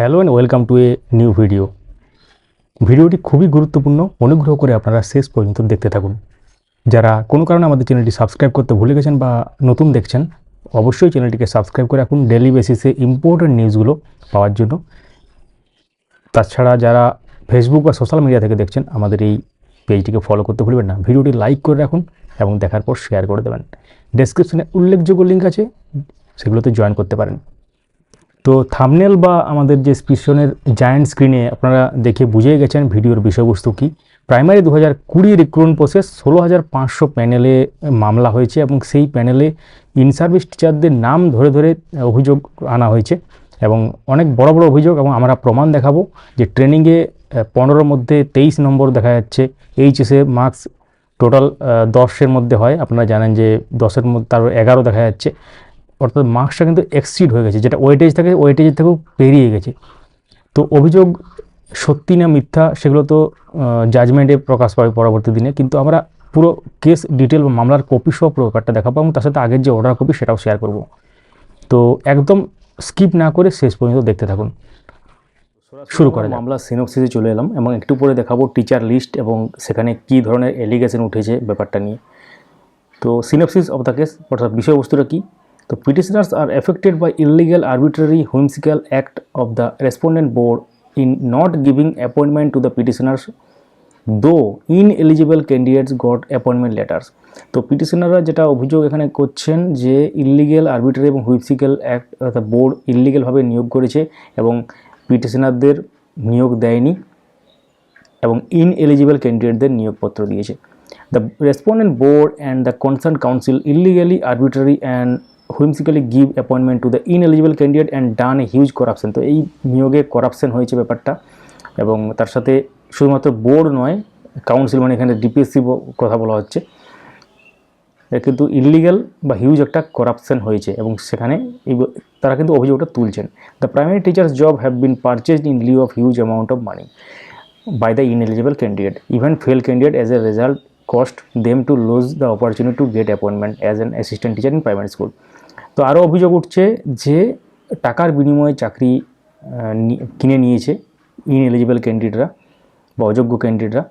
Hello and welcome to a new video ভিডিওটি খুবই গুরুত্বপূর্ণ। অনুগ্রহ করে আপনারা শেষ পর্যন্ত দেখতে থাকুন। যারা কোনো কারণে আমাদের চ্যানেলটি সাবস্ক্রাইব করতে ভুলে গেছেন বা নতুন দেখছেন, অবশ্যই চ্যানেলটিকে সাবস্ক্রাইব করে রাখুন ডেলি বেসিসে ইম্পর্টেন্ট নিউজগুলো পাওয়ার জন্য। তাছাড়া যারা ফেসবুক বা সোশ্যাল মিডিয়া থেকে দেখছেন, আমাদের এই পেজটিকে ফলো করতে ভুলবেন না। ভিডিওটি লাইক করে রাখুন এবং দেখার পর শেয়ার করে দেবেন। ডেসক্রিপশনে উল্লেখযোগ্য লিঙ্ক আছে, সেগুলোতে জয়েন করতে পারেন। তো থামনেল বা আমাদের যে পিছনের জায়ান্ট স্ক্রিনে আপনারা দেখে বুঝেই গেছেন ভিডিওর বিষয়বস্তু কী। প্রাইমারি দু হাজার কুড়ি রিক্রুটমেন্ট প্রসেস ষোলো হাজার পাঁচশো প্যানেলে মামলা হয়েছে এবং সেই প্যানেলে ইন সার্ভিস টিচারদের নাম ধরে ধরে অভিযোগ আনা হয়েছে এবং অনেক বড় বড় অভিযোগ এবং আমরা প্রমাণ দেখাবো যে ট্রেনিংয়ে পনেরোর মধ্যে তেইশ নম্বর দেখা যাচ্ছে এইচএসে মার্কস টোটাল দশের মধ্যে হয়। আপনারা জানেন যে দশের মধ্যে তার এগারো দেখা যাচ্ছে। অর্থাৎ মার্কসটা কিন্তু এক্সিড হয়ে গেছে যেটা ওয়েটেজ থাকে ওয়েটেজের থেকেও পেরিয়ে গেছে। তো অভিযোগ সত্যি না মিথ্যা সেগুলো তো জাজমেন্টে প্রকাশ পাবে পরবর্তী দিনে। কিন্তু আমরা পুরো কেস ডিটেল বা মামলার কপি সহ পুরো ব্যাপারটা দেখাবো এবং তার সাথে আগের যে অর্ডার কপি সেটাও শেয়ার করব। তো একদম স্কিপ না করে শেষ পর্যন্ত দেখতে থাকুন। শুরু করা। মামলা সিনোপসিসে চলে এলাম এবং একটু পরে দেখাবো টিচার লিস্ট এবং সেখানে কি ধরনের এলিগেশন উঠেছে ব্যাপারটা নিয়ে। তো সিনোপসিস অফ দ্য কেস অর্থাৎ বিষয়বস্তুটা কি? তো petitioners are affected by illegal arbitrary whimsical act of the respondent board in not giving appointment to the petitioners though ineligible candidates got appointment letters তো পিটিশনাররা যেটা অভিযোগ এখানে করছেন যে ইলিগেল আরবিট্রারি এবং হুইপসিক্যাল অ্যাক্ট অর্থাৎ বোর্ড ইলিগেলভাবে নিয়োগ করেছে এবং পিটিশনারদের নিয়োগ দেয়নি এবং ইন এলিজিবল ক্যান্ডিডেটদের নিয়োগপত্র দিয়েছে। The respondent board and the concern council illegally arbitrary and whimsically give appointment to the ineligible candidate and done a huge corruption তো এই নিয়োগে করাপশন হয়েছে ব্যাপারটা এবং তার সাথে শুধুমাত্র বোর্ড নয় কাউন্সিল মানে এখানে ডিপিএসসি কথা বলা হচ্ছে। কিন্তু ইলিগাল বা হিউজ একটা করাপশন হয়েছে এবং সেখানে তারা কিন্তু অভিযোগটা তুলছেন। The primary teachers job have been purchased in lieu of huge amount of money by the ineligible candidate even fail candidate, as a result cost them to lose the opportunity to get appointment as an assistant teacher in primary school. তো আরও অভিযোগ উঠছে যে টাকার বিনিময়ে চাকরি কিনে নিয়েছে ইনএলিজিবল ক্যান্ডিডেটরা বা অযোগ্য ক্যান্ডিডেটরা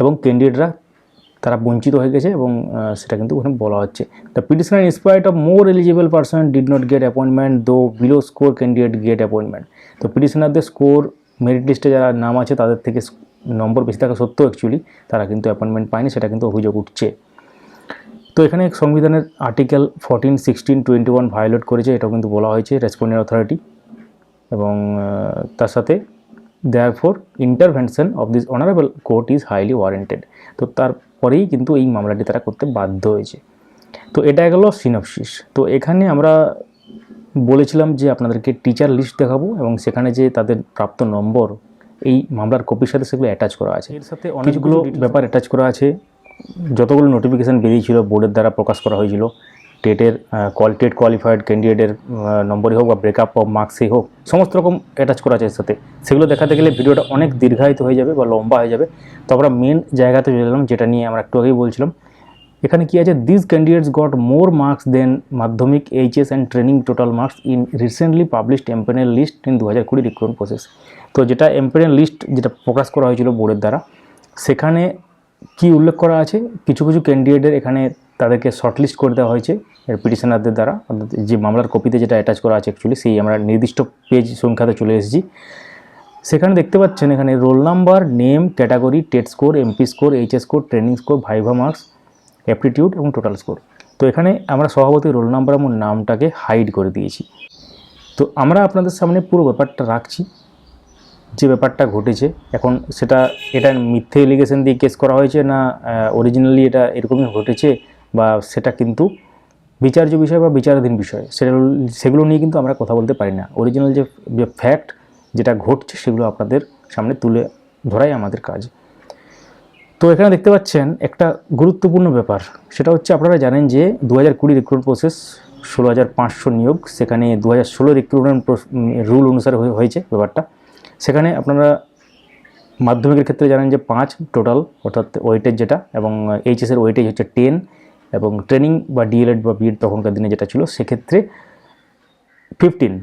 এবং ক্যান্ডিডেটরা তারা বঞ্চিত হয়ে গেছে এবং সেটা কিন্তু ওখানে বলা হচ্ছে। The petitioner in spite of more eligible person did not get appointment though below score candidate get appointment তো পিটিশনারদের স্কোর মেরিট লিস্টে যারা নাম আছে, তাদের থেকে নম্বর বেশি থাকা সত্ত্বেও অ্যাকচুয়ালি তারা কিন্তু অ্যাপয়েন্টমেন্ট পায়নি, সেটা কিন্তু অভিযোগ উঠছে। তো এখানে সংবিধানের article fourteen sixteen twenty one violate করেছে এটাও কিন্তু বলা হয়েছে রেসপন্ডেন্ট অথরিটি এবং তার সাথে therefore intervention of this honourable court is highly warranted তো তারপরেই কিন্তু এই মামলাটি তারা করতে বাধ্য হয়েছে। তো এটা গেল সিনপসিস তো এখানে আমরা বলেছিলাম যে আপনাদেরকে টিচার লিস্ট দেখাবো এবং সেখানে যে তাদের প্রাপ্ত নম্বর এই মামলার কপির সাথে সেগুলো অ্যাটাচ করা আছে। এর সাথে অনেকগুলো ব্যাপার অ্যাটাচ করা আছে। যতগুলো নোটিফিকেশান বেরিয়েছিল বোর্ডের দ্বারা প্রকাশ করা হয়েছিল টেটের কল টেট কোয়ালিফাইড ক্যান্ডিডেটের নম্বরই হোক বা ব্রেকআপ অফ মার্কসই হোক, সমস্ত রকম অ্যাটাচ করা আছে এর সাথে। সেগুলো দেখাতে গেলে ভিডিওটা অনেক দীর্ঘায়িত হয়ে যাবে বা লম্বা হয়ে যাবে। তো আমরা মেন জায়গাতে চলে এলাম, যেটা নিয়ে আমরা একটু আগেই বলছিলাম। এখানে কি আছে? This candidates got more marks then Madhyamik HS and training total marks in recently published empanel list in দু হাজার কুড়ি রিক্রুটমেন্ট প্রসেস তো যেটা এম্পেনেল লিস্ট যেটা প্রকাশ করা হয়েছিল বোর্ডের দ্বারা, সেখানে কি উল্লেখ করা আছে? কিছু কিছু ক্যান্ডিডেটের এখানে তাদেরকে শর্টলিস্ট করে দেওয়া হয়েছে পিটিশনারদের দ্বারা। অর্থাৎ যে মামলার কপিতে যেটা অ্যাটাচ করা আছে অ্যাকচুয়ালি সেই আমরা নির্দিষ্ট পেজ সংখ্যাতে চলে এসেছি। সেখানে দেখতে পাচ্ছেন এখানে roll number name category TET score MP score HS score training score viva marks aptitude এবং টোটাল স্কোর তো এখানে আমরা সভাপতি রোল নাম্বার এবং নামটাকে হাইড করে দিয়েছি। তো আমরা আপনাদের সামনে পুরো ব্যাপারটা রাখছি। যে ব্যাপারটা ঘটেছে, এখন সেটা, এটা মিথ্যে এলিগেশন দিয়ে কেস করা হয়েছে না অরিজিনালি এটা এরকমই ঘটেছে বা সেটা কিন্তু বিচার্য বিষয় বা বিচারাধীন বিষয় সেগুলো সেগুলো নিয়ে কিন্তু আমরা কথা বলতে পারি না। অরিজিনাল যে যে ফ্যাক্ট যেটা ঘটছে সেগুলো আপনাদের সামনে তুলে ধরাই আমাদের কাজ। তো এখানে দেখতে পাচ্ছেন একটা গুরুত্বপূর্ণ ব্যাপার, সেটা হচ্ছে আপনারা জানেন যে দু হাজার কুড়ি রিক্রুটমেন্ট প্রসেস ষোলো হাজার পাঁচশো নিয়োগ, সেখানে দু হাজার ষোলো রিক্রুটমেন্ট রুল অনুসারে হয়ে- হয়েছে ব্যাপারটা। সেখানে আপনারা মাধ্যমিকের ক্ষেত্রে জানেন যে পাঁচ টোটাল অর্থাৎ ওয়েটেজ যেটা, এবং এইচএসের ওয়েটেজ হচ্ছে টেন এবং ট্রেনিং বা ডিএলএড বা বিএড তখনকার দিনে যেটা ছিল, সেক্ষেত্রে ফিফটিন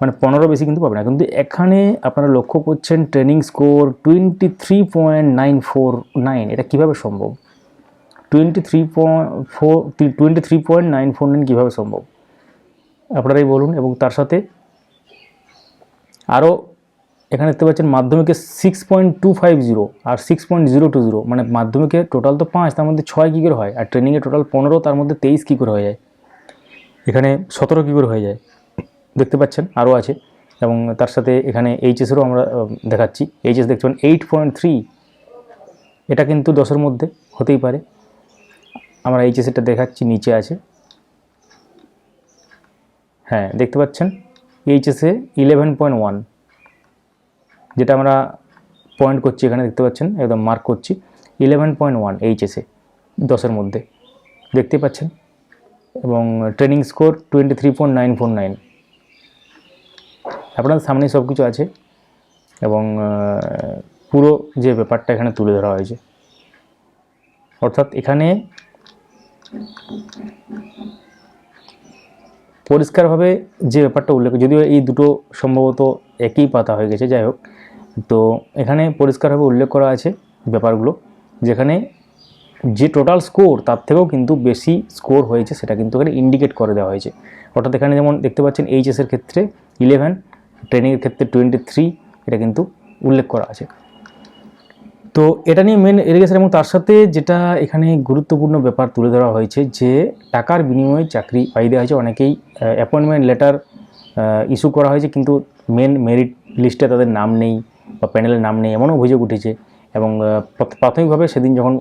মানে পনেরো বেশি কিন্তু পাবে না। কিন্তু এখানে আপনারা লক্ষ্য করছেন training score twenty three point nine four nine এটা কীভাবে সম্ভব? Twenty three point four twenty three point nine four nine কীভাবে সম্ভব? আপনারাই বলুন, এবং তার সাথে আরও এখানে দেখতে পাচ্ছেন মাধ্যমিকে six point two five zero আর six point zero two zero মানে মাধ্যমিকে টোটাল তো পাঁচ, তার মধ্যে ছয় কী করে হয়? আর ট্রেনিংয়ে টোটাল পনেরো, তার মধ্যে তেইশ কী করে হয়ে যায়? এখানে সতেরো কী করে হয়ে যায়? দেখতে পাচ্ছেন, আরও আছে। এবং তার সাথে এখানে এইচএসেরও আমরা দেখাচ্ছি। এইচএস দেখতে পাচ্ছেন এইট পয়েন্ট থ্রি এটা কিন্তু দশের মধ্যে হতেই পারে। আমরা এইচএসেরটা দেখাচ্ছি, নিচে আছে। হ্যাঁ দেখতে পাচ্ছেন এইচএসে ইলেভেন পয়েন্ট ওয়ান যেটা আমরা পয়েন্ট করছি, এখানে দেখতে পাচ্ছেন, একদম মার্ক করছি ইলেভেন পয়েন্ট ওয়ান এইচএসে দশের মধ্যে, দেখতে পাচ্ছেন? এবং training score twenty three point nine four nine আপনাদের সামনেই সব কিছু আছে, এবং পুরো যে ব্যাপারটা এখানে তুলে ধরা হয়েছে। অর্থাৎ এখানে পরিষ্কারভাবে যে ব্যাপারটা উল্লেখ, যদিও এই দুটো সম্ভবত একই পাতা হয়ে গেছে, যাই হোক তো এখানে পরিষ্কারভাবে উল্লেখ করা আছে ব্যাপারগুলো, যেখানে যে টোটাল স্কোর তার থেকেও কিন্তু বেশি স্কোর হয়েছে সেটা কিন্তু এখানে ইন্ডিকেট করে দেওয়া হয়েছে। অর্থাৎ এখানে যেমন দেখতে পাচ্ছেন এইচএসের ক্ষেত্রে ইলেভেন ট্রেনিংয়ের ক্ষেত্রে টোয়েন্টি থ্রি এটা কিন্তু উল্লেখ করা আছে। তো এটা নিয়ে মেন এরিগেশন এবং তার সাথে যেটা এখানে গুরুত্বপূর্ণ ব্যাপার তুলে ধরা হয়েছে যে টাকার বিনিময়ে চাকরি পাই দেওয়া হয়েছে। অনেকেই অ্যাপয়েন্টমেন্ট লেটার ইস্যু করা হয়েছে কিন্তু মেন মেরিট লিস্টে তাদের নাম নেই বা প্যানেলের নাম নেই এমনও অভিযোগ উঠেছে এবং প্রাথমিকভাবে সেদিন যখন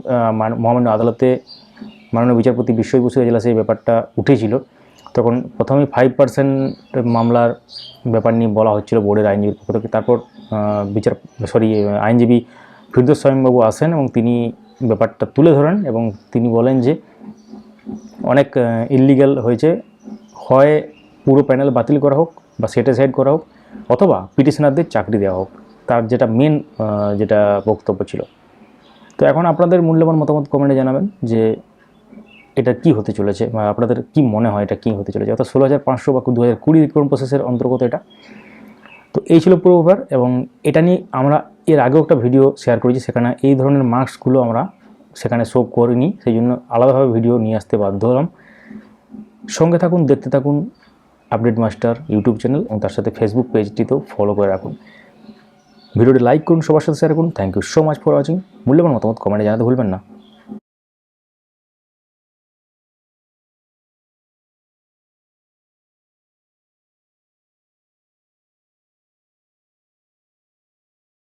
মহামান্য আদালতে মাননীয় বিচারপতি বিশ্বজিৎ বসু জেলা সেই ব্যাপারটা উঠেছিল, তখন প্রথমেই ফাইভ পার্সেন্ট মামলার ব্যাপার নিয়ে বলা হচ্ছিল বোর্ডের আইনজীবীর পক্ষ থেকে। তারপর বিচার সরি আইনজীবী ফিরদোস স্বয়ংবাবু আসেন এবং তিনি ব্যাপারটা তুলে ধরেন এবং তিনি বলেন যে অনেক ইলিগাল হয়েছে, হয় পুরো প্যানেল বাতিল করা হোক বা সেট সাইড করা হোক অথবা পিটিশনারদের চাকরি দেওয়া হোক। তার যেটা মেন যেটা বক্তব্য ছিল। তো এখন আপনাদের মূল্যবান মতামত কমেন্টে জানাবেন যে এটা কি হতে চলেছে বা আপনাদের কি মনে হয় এটা কি হতে চলেছে? অর্থাৎ ষোলো হাজার পাঁচশো বা দু হাজার কুড়ি রিক্রুটমেন্ট প্রসেসের অন্তর্গত এটা। তো এই ছিল পুরো ব্যাপার এবং এটা নিয়ে আমরা এর আগেও একটা ভিডিও শেয়ার করেছি, সেখানে এই ধরনের মার্কসগুলো আমরা সেখানে শো করিনি, সেই জন্য আলাদাভাবে ভিডিও নিয়ে আসতে বাধ্য হলাম। সঙ্গে থাকুন, দেখতে থাকুন আপডেট মাস্টার ইউটিউব চ্যানেল এবং তার সাথে ফেসবুক পেজটিতেও ফলো করে রাখুন। ভিডিওটি লাইক করুন, সবার সাথে শেয়ার করুন। Thank you so much for watching মূল্যবান মতামত কমেন্টে জানাতে ভুলবেন না।